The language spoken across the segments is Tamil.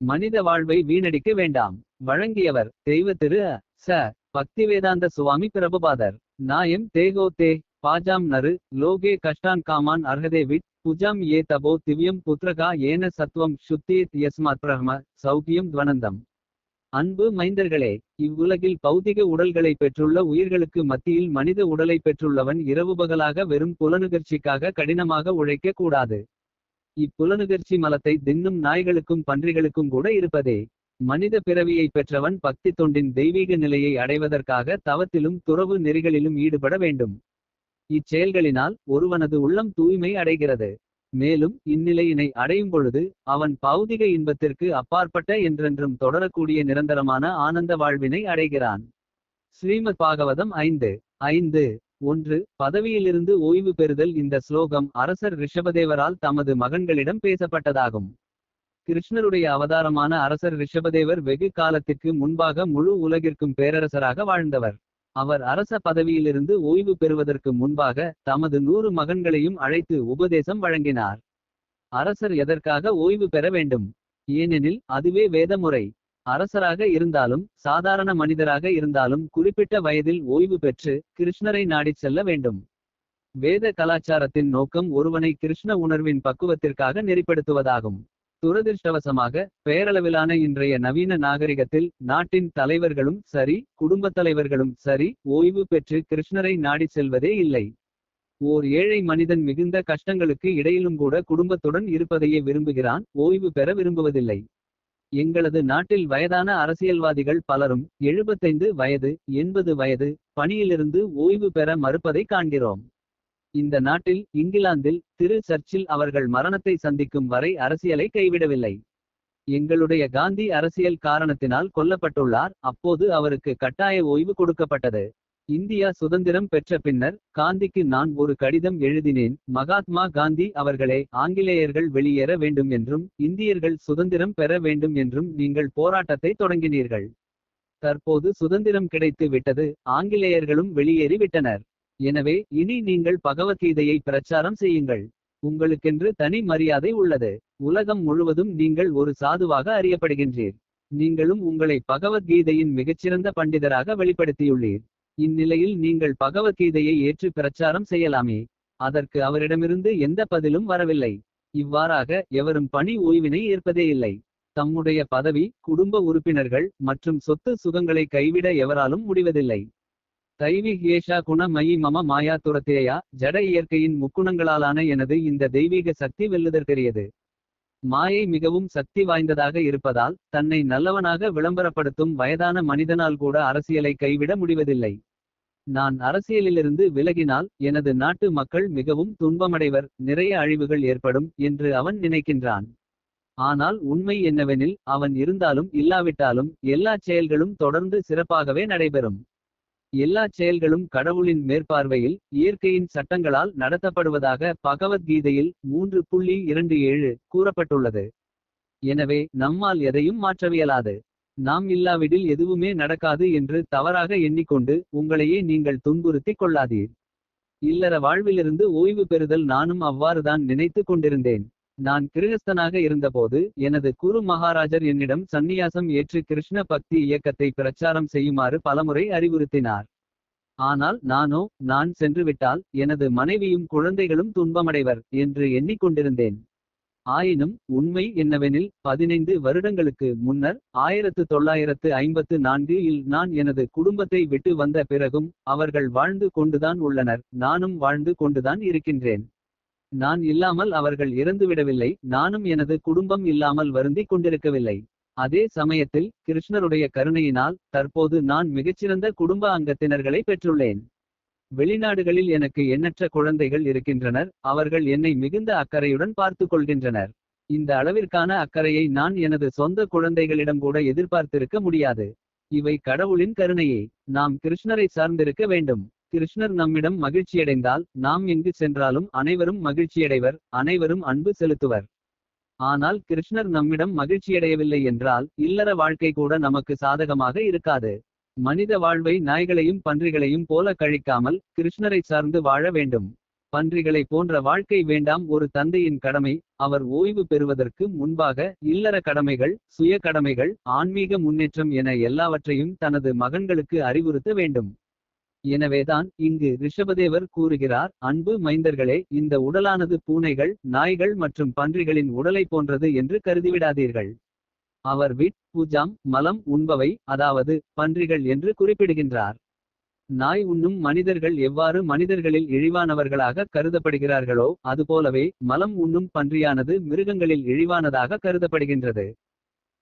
மனித வாழ்வை வீணடிக்க வேண்டாம். வழங்கியவர் தெய்வ திரு ச. பக்திவேதாந்த சுவாமி பிரபுபாதர். நாயம் தேகோ தே. பாஜாம் நரு லோகே கஷ்டான் காமான் அர்ஹதே விட் புஜாம் ஏ தபோ திவ்யம் புத்ரகா ஏன சத்வம் சுத்தேத் யஸ்மாத் பிரஹ்ம. சௌக்கியம் துவனந்தம். அன்பு மைந்தர்களே இவ்வுலகில் பௌதிக உடல்களை பெற்றுள்ள உயிர்களுக்கு மத்தியில் மனித உடலை பெற்றுள்ளவன் இரவு பகலாக வெறும் புலனுகர்ச்சிக்காக கடினமாக உழைக்க கூடாது. இப்புலனுகர்ச்சி மலத்தை தின்னும் நாய்களுக்கும் பன்றிகளுக்கும் கூட இருப்பதே. மனித பிறவியை பெற்றவன் பக்தி தொண்டின் தெய்வீக நிலையை அடைவதற்காக தவத்திலும் துறவு நெறிகளிலும் ஈடுபட வேண்டும். இச்செயல்களினால் ஒருவனது உள்ளம் தூய்மை அடைகிறது. மேலும் இந்நிலையினை அடையும் பொழுது அவன் பௌதிக இன்பத்திற்கு அப்பாற்பட்ட என்றென்றும் தொடரக்கூடிய நிரந்தரமான ஆனந்த வாழ்வினை அடைகிறான். ஸ்ரீமத் பாகவதம் ஐந்து ஐந்து. ஒன்று பதவியிலிருந்து ஓய்வு பெறுதல். இந்த ஸ்லோகம் அரசர் ரிஷபதேவரால் தமது மகன்களிடம் பேசப்பட்டதாகும். கிருஷ்ணருடைய அவதாரமான அரசர் ரிஷபதேவர் வெகு காலத்திற்கு முன்பாக முழு உலகிற்கும் பேரரசராக வாழ்ந்தவர். அவர் அரச பதவியிலிருந்து ஓய்வு பெறுவதற்கு முன்பாக தமது நூறு மகன்களையும் அழைத்து உபதேசம் வழங்கினார். அரசர் எதற்காக ஓய்வு பெற வேண்டும்? ஏனெனில் அதுவே வேதமுறை. அரசராக இருந்தாலும் சாதாரண மனிதராக இருந்தாலும் குறிப்பிட்ட வயதில் ஓய்வு பெற்று கிருஷ்ணரை நாடிச் செல்ல வேண்டும். வேத கலாச்சாரத்தின் நோக்கம் ஒருவனை கிருஷ்ண உணர்வின் பக்குவத்திற்காக நெறிப்படுத்துவதாகும். துரதிர்ஷ்டவசமாக பெயரளவிலான இன்றைய நவீன நாகரிகத்தில் நாட்டின் தலைவர்களும் சரி குடும்பத் தலைவர்களும் சரி ஓய்வு பெற்று கிருஷ்ணரை நாடிச் செல்வதே இல்லை. ஓர் ஏழை மனிதன் மிகுந்த கஷ்டங்களுக்கு இடையிலும் கூட குடும்பத்துடன் இருப்பதையே விரும்புகிறான் ஓய்வு பெற விரும்புவதில்லை. எங்களது நாட்டில் வயதான அரசியல்வாதிகள் பலரும் எழுபத்தைந்து வயது எண்பது வயது பணியிலிருந்து ஓய்வு பெற மறுப்பதை காண்கிறோம். இந்த நாட்டில் இங்கிலாந்தில் திரு சர்ச்சில் அவர்கள் மரணத்தை சந்திக்கும் வரை அரசியலை கைவிடவில்லை. எங்களுடைய காந்தி அரசியல் காரணத்தினால் கொல்லப்பட்டுள்ளார் அப்போது அவருக்கு கட்டாய ஓய்வு கொடுக்கப்பட்டது. இந்தியா சுதந்திரம் பெற்ற பின்னர் காந்திக்கு நான் ஒரு கடிதம் எழுதினேன். மகாத்மா காந்தி அவர்களே ஆங்கிலேயர்கள் வெளியேற வேண்டும் என்றும் இந்தியர்கள் சுதந்திரம் பெற வேண்டும் என்றும் நீங்கள் போராட்டத்தை தொடங்கினீர்கள். தற்போது சுதந்திரம் கிடைத்து விட்டது ஆங்கிலேயர்களும் வெளியேறி விட்டனர். எனவே இனி நீங்கள் பகவத்கீதையை பிரச்சாரம் செய்யுங்கள். உங்களுக்கென்று தனி மரியாதை உள்ளது. உலகம் முழுவதும் நீங்கள் ஒரு சாதுவாக அறியப்படுகின்றீர். நீங்களும் உங்களை பகவத்கீதையின் மிகச்சிறந்த பண்டிதராக வெளிப்படுத்தியுள்ளீர். இந்நிலையில் நீங்கள் பகவத்கீதையை ஏற்று பிரச்சாரம் செய்யலாமே. அதற்கு அவரிடமிருந்து எந்த பதிலும் வரவில்லை. இவ்வாறாக எவரும் பணி ஓய்வினை ஏற்பதே இல்லை. தம்முடைய பதவி குடும்ப உறுப்பினர்கள் மற்றும் சொத்து சுகங்களை கைவிட எவராலும் முடிவதில்லை. தைவி ஏஷா குண மயி மம மாயா துரத்தேயா ஜட இயற்கையின் முக்குணங்களாலான எனது இந்த தெய்வீக சக்தி வெல்லுதற்கரியது. மாயை மிகவும் சக்தி வாய்ந்ததாக இருப்பதால் தன்னை நல்லவனாக விளம்பரப்படுத்தும் வயதான மனிதனால் கூட அரசியலை கைவிட முடிவதில்லை. நான் அரசியலிலிருந்து விலகினால் எனது நாட்டு மக்கள் மிகவும் துன்பமடைவர் நிறைய அழிவுகள் ஏற்படும் என்று அவன் நினைக்கின்றான். ஆனால் உண்மை என்னவெனில் அவன் இருந்தாலும் இல்லாவிட்டாலும் எல்லா செயல்களும் தொடர்ந்து சிறப்பாகவே நடைபெறும். எல்லா செயல்களும் கடவுளின் மேற்பார்வையில் இயற்கையின் சட்டங்களால் நடத்தப்படுவதாக பகவத்கீதையில் மூன்று புள்ளி இரண்டு ஏழு கூறப்பட்டுள்ளது. எனவே நம்மால் எதையும் மாற்றவியலாது. நாம் இல்லாவிடில் எதுவுமே நடக்காது என்று தவறாக எண்ணிக்கொண்டு உங்களையே நீங்கள் துன்புறுத்திக் கொள்ளாதீர். இல்லற வாழ்விலிருந்து ஓய்வு பெறுதல் நானும் அவ்வாறுதான் நினைத்து கொண்டிருந்தேன். நான் கிருகஸ்தனாக இருந்தபோது எனது குரு மகாராஜர் என்னிடம் சந்நியாசம் ஏற்று கிருஷ்ண பக்தி இயக்கத்தை பிரச்சாரம் செய்யுமாறு பலமுறை அறிவுறுத்தினார். ஆனால் நானோ நான் சென்றுவிட்டால் எனது மனைவியும் குழந்தைகளும் துன்பமடைவர் என்று எண்ணிக்கொண்டிருந்தேன். ஆயினும் உண்மை என்னவெனில் பதினைந்து வருடங்களுக்கு முன்னர் ஆயிரத்து தொள்ளாயிரத்து ஐம்பத்து நான்கு இல் நான் எனது குடும்பத்தை விட்டு வந்த பிறகும் அவர்கள் வாழ்ந்து கொண்டுதான் உள்ளனர். நானும் வாழ்ந்து கொண்டுதான் இருக்கின்றேன். நான் இல்லாமல் அவர்கள் இறந்துவிடவில்லை நானும் எனது குடும்பம் இல்லாமல் வருந்திக் கொண்டிருக்கவில்லை. அதே சமயத்தில் கிருஷ்ணருடைய கருணையினால் தற்போது நான் மிகச்சிறந்த குடும்ப அங்கத்தினர்களை பெற்றுள்ளேன். வெளிநாடுகளில் எனக்கு எண்ணற்ற குழந்தைகள் இருக்கின்றனர். அவர்கள் என்னை மிகுந்த அக்கறையுடன் பார்த்து கொள்கின்றனர். இந்த அளவிற்கான அக்கறையை நான் எனது சொந்த குழந்தைகளிடம் கூட எதிர்பார்த்திருக்க முடியாது. இவை கடவுளின் கருணையே. நாம் கிருஷ்ணரை சார்ந்திருக்க வேண்டும். கிருஷ்ணர் நம்மிடம் மகிழ்ச்சியடைந்தால் நாம் எங்கு சென்றாலும் அனைவரும் மகிழ்ச்சியடைவர் அனைவரும் அன்பு செலுத்துவர். ஆனால் கிருஷ்ணர் நம்மிடம் மகிழ்ச்சியடையவில்லை என்றால் இல்லற வாழ்க்கை கூட நமக்கு சாதகமாக இருக்காது. மனித வாழ்வை நாய்களையும் பன்றிகளையும் போல கழிக்காமல் கிருஷ்ணரை சார்ந்து வாழ வேண்டும். பன்றிகளை போன்ற வாழ்க்கை வேண்டாம் ஒரு தந்தையின் கடமை அவர் ஓய்வு பெறுவதற்கு முன்பாக இல்லற கடமைகள் சுய கடமைகள் ஆன்மீக முன்னேற்றம் என எல்லாவற்றையும் தனது மகன்களுக்கு அறிவுறுத்த வேண்டும். எனவேதான் இங்கு ரிஷபதேவர் கூறுகிறார் அன்பு மைந்தர்களே இந்த உடலானது பூனைகள் நாய்கள் மற்றும் பன்றிகளின் உடலை போன்றது என்று கருதிவிடாதீர்கள். அவர் விட் பூஜாம் மலம் உண்பவை அதாவது பன்றிகள் என்று குறிப்பிடுகின்றார். நாய் உண்ணும் மனிதர்கள் எவ்வாறு மனிதர்களில் இழிவானவர்களாக கருதப்படுகிறார்களோ அதுபோலவே மலம் உண்ணும் பன்றியானது மிருகங்களில் இழிவானதாக கருதப்படுகின்றது.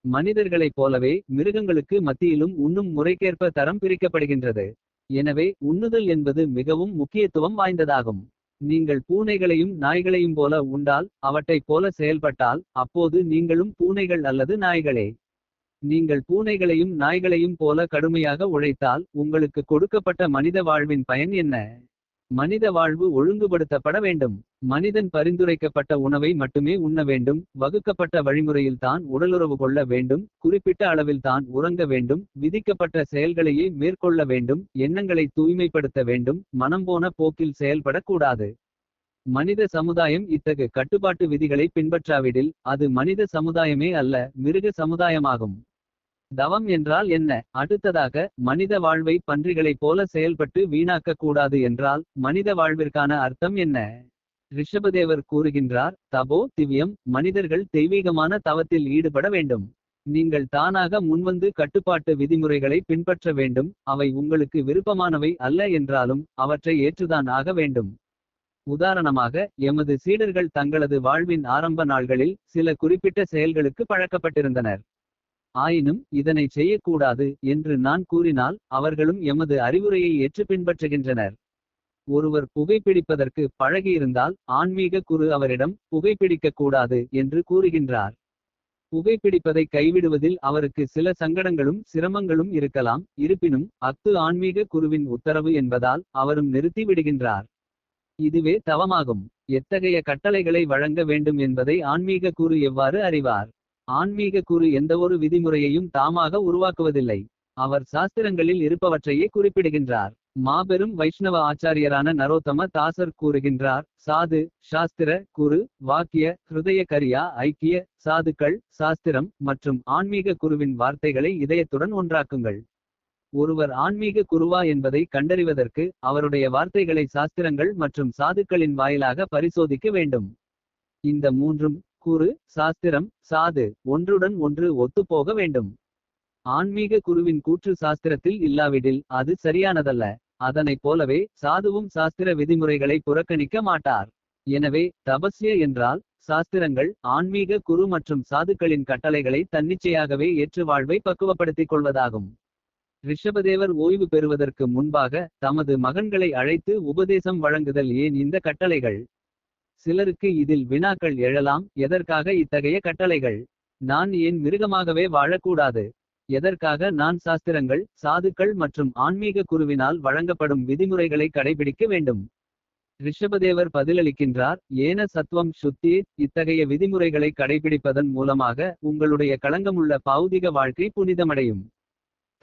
மனிதர்களைப் போலவே மிருகங்களுக்கு மத்தியிலும் உண்ணும் முறைக்கேற்ப தரம் பிரிக்கப்படுகின்றது. எனவே உண்ணுதல் என்பது மிகவும் முக்கியத்துவம் வாய்ந்ததாகும். நீங்கள் பூனைகளையும் நாய்களையும் போல உண்டால் அவற்றைப் போல செயல்பட்டால் அப்போது நீங்களும் பூனைகள் அல்லது நாய்களே. நீங்கள் பூனைகளையும் நாய்களையும் போல கடுமையாக உழைத்தால் உங்களுக்கு கொடுக்கப்பட்ட மனித வாழ்வின் பயன் என்ன? மனித வாழ்வு ஒழுங்குபடுத்தப்பட வேண்டும். மனிதன் பரிந்துரைக்கப்பட்ட உணவை மட்டுமே உண்ண வேண்டும். வகுக்கப்பட்ட வழிமுறையில் தான் உடலுறவு கொள்ள வேண்டும். குறிப்பிட்ட அளவில் தான் உறங்க வேண்டும். விதிக்கப்பட்ட செயல்களையே மேற்கொள்ள வேண்டும். எண்ணங்களை தூய்மைப்படுத்த வேண்டும். மனம் போன போக்கில் செயல்படக்கூடாது. மனித சமுதாயம் இத்தகு கட்டுப்பாட்டு விதிகளை பின்பற்றாவிடில் அது மனித சமுதாயமே அல்ல மிருக சமுதாயமாகும். தவம் என்றால் என்ன? அடுத்ததாக மனித வாழ்வை பன்றிகளைப் போல செயல்பட்டு வீணாக்க கூடாது என்றால் மனித வாழ்விற்கான அர்த்தம் என்ன? ரிஷபதேவர் கூறுகின்றார் தபோ திவ்யம் மனிதர்கள் தெய்வீகமான தவத்தில் ஈடுபட வேண்டும். நீங்கள் தானாக முன்வந்து கட்டுப்பாட்டு விதிமுறைகளை பின்பற்ற வேண்டும். அவை உங்களுக்கு விருப்பமானவை அல்ல என்றாலும் அவற்றை ஏற்றுதான் ஆக வேண்டும். உதாரணமாக எமது சீடர்கள் தங்களது வாழ்வின் ஆரம்ப நாள்களில் சில குறிப்பிட்ட செயல்களுக்கு பழக்கப்பட்டிருந்தனர். ஆயினும் இதனை செய்யக்கூடாது என்று நான் கூறினால் அவர்களும் எமது அறிவுரையை ஏற்று பின்பற்றுகின்றனர். ஒருவர் புகைப்பிடிப்பதற்கு பழகியிருந்தால் ஆன்மீக குரு அவரிடம் புகைப்பிடிக்க கூடாது என்று கூறுகின்றார். புகைப்பிடிப்பதை கைவிடுவதில் அவருக்கு சில சங்கடங்களும் சிரமங்களும் இருக்கலாம் இருப்பினும் அத்து ஆன்மீக குருவின் உத்தரவு என்பதால் அவரும் நிறுத்தி விடுகின்றார். இதுவே தவமாகும். எத்தகைய கட்டளைகளை வழங்க வேண்டும் என்பதை ஆன்மீக குரு எவ்வாறு அறிவார்? ஆன்மீக குரு எந்தவொரு விதிமுறையையும் தாமாக உருவாக்குவதில்லை. அவர் சாஸ்திரங்களில் இருப்பவற்றையே குறிப்பிடுகின்றார். மாபெரும் வைஷ்ணவ ஆச்சாரியரான நரோத்தம தாசர் கூறுகின்றார் சாது சாஸ்திர குரு வாக்கிய ஹிருதய கரியா ஐக்கிய சாதுக்கள் சாஸ்திரம் மற்றும் ஆன்மீக குருவின் வார்த்தைகளை இதயத்துடன் ஒன்றாக்குங்கள். ஒருவர் ஆன்மீக குருவா என்பதை கண்டறிவதற்கு அவருடைய வார்த்தைகளை சாஸ்திரங்கள் மற்றும் சாதுக்களின் வாயிலாக பரிசோதிக்க வேண்டும். இந்த மூன்றும் குரு சாஸ்திரம் சாது ஒன்றுடன் ஒன்று ஒத்துப்போக வேண்டும். ஆன்மீக குருவின் கூற்று சாஸ்திரத்தில் இல்லாவிடில் அது சரியானதல்ல. அதனைப் போலவே சாதுவும் சாஸ்திர விதிமுறைகளை புறக்கணிக்க மாட்டார். எனவே தபஸ்ய என்றால் சாஸ்திரங்கள் ஆன்மீக குரு மற்றும் சாதுக்களின் கட்டளைகளை தன்னிச்சையாகவே ஏற்று வாழ்வை பக்குவப்படுத்திக் கொள்வதாகும். ரிஷபதேவர் ஓய்வு பெறுவதற்கு முன்பாக தமது மகன்களை அழைத்து உபதேசம் வழங்குதல் ஏன் இந்த கட்டளைகள்? சிலருக்கு இதில் வினாக்கள் எழலாம். எதற்காக இத்தகைய கட்டளைகள்? நான் ஏன் மிருகமாகவே வாழக்கூடாது? எதற்காக நான் சாஸ்திரங்கள் சாதுக்கள் மற்றும் ஆன்மீக குருவினால் வழங்கப்படும் விதிமுறைகளை கடைபிடிக்க வேண்டும்? ரிஷபதேவர் பதிலளிக்கின்றார் ஏன சத்துவம் சுத்தி இத்தகைய விதிமுறைகளை கடைபிடிப்பதன் மூலமாக உங்களுடைய களங்கமுள்ள பௌதிக வாழ்க்கை புனிதமடையும்.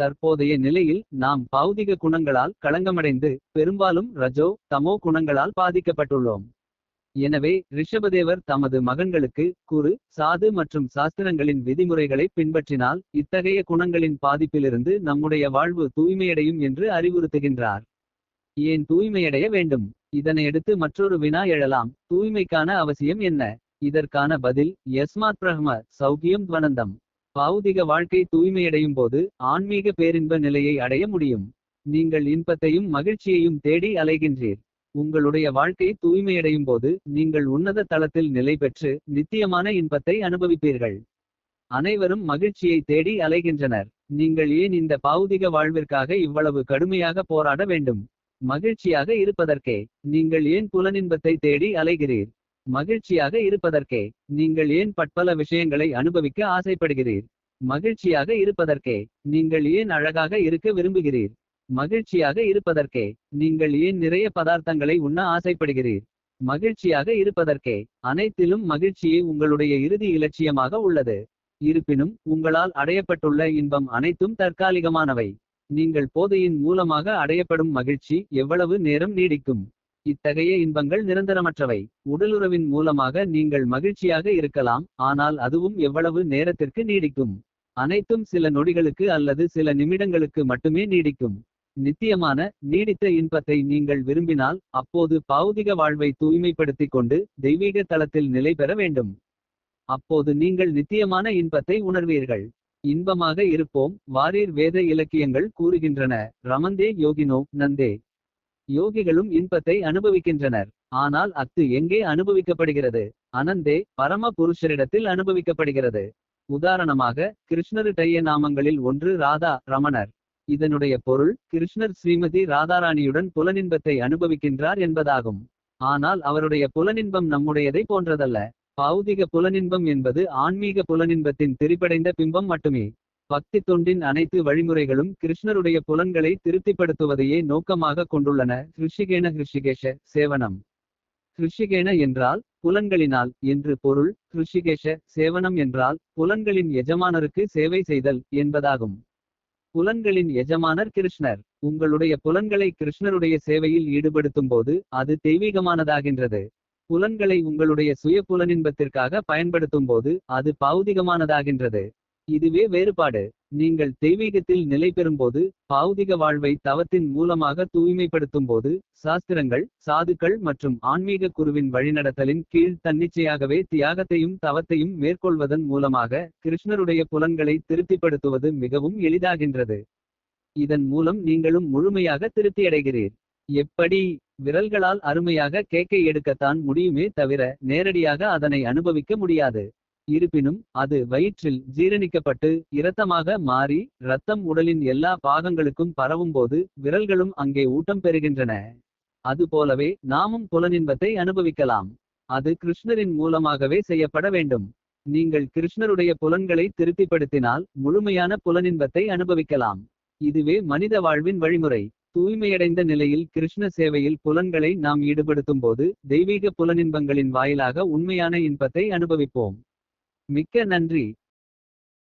தற்போதைய நிலையில் நாம் பௌதிக குணங்களால் களங்கமடைந்து பெரும்பாலும் ரஜோ தமோ குணங்களால் பாதிக்கப்பட்டுள்ளோம். எனவே ரிஷபதேவர் தமது மகன்களுக்கு குரு சாது மற்றும் சாஸ்திரங்களின் விதிமுறைகளை பின்பற்றினால் இத்தகைய குணங்களின் பாதிப்பிலிருந்து நம்முடைய வாழ்வு தூய்மையடையும் என்று அறிவுறுத்துகின்றார். ஏன் தூய்மையடைய வேண்டும்? இதனையடுத்து மற்றொரு வினா எழலாம். தூய்மைக்கான அவசியம் என்ன? இதற்கான பதில் யஸ்மாத் பிரஹ்ம சௌகியம் துவனந்தம். பௌதிக வாழ்க்கை தூய்மையடையும் போது ஆன்மீக பேரின்ப நிலையை அடைய முடியும். நீங்கள் இன்பத்தையும் மகிழ்ச்சியையும் தேடி அலைகின்றீர். உங்களுடைய வாழ்க்கை தூய்மையடையும் போது நீங்கள் உன்னத தளத்தில் நிலை பெற்று நித்தியமான இன்பத்தை அனுபவிப்பீர்கள். அனைவரும் மகிழ்ச்சியை தேடி அலைகின்றனர். நீங்கள் ஏன் இந்த பௌதிக வாழ்விற்காக இவ்வளவு கடுமையாக போராட வேண்டும்? மகிழ்ச்சியாக இருப்பதற்கே. நீங்கள் ஏன் புலனின்பத்தை தேடி அலைகிறீர்? மகிழ்ச்சியாக இருப்பதற்கே. நீங்கள் ஏன் பட்பல விஷயங்களை அனுபவிக்க ஆசைப்படுகிறீர்? மகிழ்ச்சியாக இருப்பதற்கே. நீங்கள் ஏன் அழகாக இருக்க விரும்புகிறீர்? மகிழ்ச்சியாக இருப்பதற்கே நீங்கள் ஏன் நிறைய பதார்த்தங்களை உண்ண ஆசைப்படுகிறீர்? மகிழ்ச்சியாக இருப்பதற்கே அனைத்திலும் மகிழ்ச்சியே உங்களுடைய இறுதி இலட்சியமாக உள்ளது. இருப்பினும் உங்களால் அடையப்பட்டுள்ள இன்பம் அனைத்தும் தற்காலிகமானவை. நீங்கள் போதையின் மூலமாக அடையப்படும் மகிழ்ச்சி எவ்வளவு நேரம் நீடிக்கும்? இத்தகைய இன்பங்கள் நிரந்தரமற்றவை. உடலுறவின் மூலமாக நீங்கள் மகிழ்ச்சியாக இருக்கலாம் ஆனால் அதுவும் எவ்வளவு நேரத்திற்கு நீடிக்கும்? அனைத்தும் சில நொடிகளுக்கு அல்லது சில நிமிடங்களுக்கு மட்டுமே நீடிக்கும். நித்தியமான நீடித்த இன்பத்தை நீங்கள் விரும்பினால் அப்போது பௌதிக வாழ்வை தூய்மைப்படுத்திக் கொண்டு தெய்வீக தளத்தில் நிலை பெற வேண்டும். அப்போது நீங்கள் நித்தியமான இன்பத்தை உணர்வீர்கள். இன்பமாக இருப்போம் வாரீர் வேத இலக்கியங்கள் கூறுகின்றன. ரமந்தே யோகினோ நந்தே. யோகிகளும் இன்பத்தை அனுபவிக்கின்றனர். ஆனால் அத்து எங்கே அனுபவிக்கப்படுகிறது? அனந்தே பரம புருஷரிடத்தில் அனுபவிக்கப்படுகிறது. உதாரணமாக கிருஷ்ணரு டைய நாமங்களில் ஒன்று ராதா ரமணர். இதனுடைய பொருள் கிருஷ்ணர் ஸ்ரீமதி ராதாராணியுடன் புலனின்பத்தை அனுபவிக்கின்றார் என்பதாகும். ஆனால் அவருடைய புலனின்பம் நம்முடையதை போன்றதல்ல. பௌதிக புலனின்பம் என்பது ஆன்மீக புலனின்பத்தின் திரிபடைந்த பிம்பம் மட்டுமே. பக்தி தொண்டின் அனைத்து வழிமுறைகளும் கிருஷ்ணருடைய புலன்களை திருப்திப்படுத்துவதையே நோக்கமாக கொண்டுள்ளன. ஹிருஷிகேன ஹிருஷிகேஷ சேவனம். ஹிருஷிகேன என்றால் புலன்களினால் என்று பொருள். ஹிருஷிகேஷ சேவனம் என்றால் புலன்களின் எஜமானருக்கு சேவை செய்தல் என்பதாகும். புலன்களின் எஜமானர் கிருஷ்ணர். உங்களுடைய புலன்களை கிருஷ்ணருடைய சேவையில் ஈடுபடுத்தும் போது அது தெய்வீகமானதாகின்றது. புலன்களை உங்களுடைய சுய புலனின்பத்திற்காக பயன்படுத்தும் போது அது பௌதிகமானதாகின்றது. இதுவே வேறுபாடு. நீங்கள் தெய்வீகத்தில் நிலை பெறும்போது பௌதிக வாழ்வை தவத்தின் மூலமாக தூய்மைப்படுத்தும்போது சாஸ்திரங்கள் சாதுக்கள் மற்றும் ஆன்மீக குருவின் வழிநடத்தலின் கீழ் தன்னிச்சையாகவே தியாகத்தையும் தவத்தையும் மேற்கொள்வதன் மூலமாக கிருஷ்ணருடைய புலன்களை திருப்திப்படுத்துவது மிகவும் எளிதாகின்றது. இதன் மூலம் நீங்களும் முழுமையாக திருப்தியடைகிறீர். எப்படி? விரல்களால் அருமையாக கேக்கை எடுக்கத்தான் முடியுமே தவிர நேரடியாக அதனை அனுபவிக்க முடியாது. இருப்பினும் அது வயிற்றில் ஜீரணிக்கப்பட்டு இரத்தமாக மாறி இரத்தம் உடலின் எல்லா பாகங்களுக்கும் பரவும்போது விரல்களும் அங்கே ஊட்டம் பெறுகின்றன. அதுபோலவே நாமும் புலனின்பத்தை அனுபவிக்கலாம். அது கிருஷ்ணரின் மூலமாகவே செய்யப்பட வேண்டும். நீங்கள் கிருஷ்ணருடைய புலன்களை திருப்திப்படுத்தினால் முழுமையான புலனின்பத்தை அனுபவிக்கலாம். இதுவே மனித வாழ்வின் வழிமுறை. தூய்மையடைந்த நிலையில் கிருஷ்ண சேவையில் புலன்களை நாம் ஈடுபடுத்தும்போது தெய்வீக புலனின்பங்களின் வாயிலாக உண்மையான இன்பத்தை அனுபவிப்போம். மிக்க நன்றி.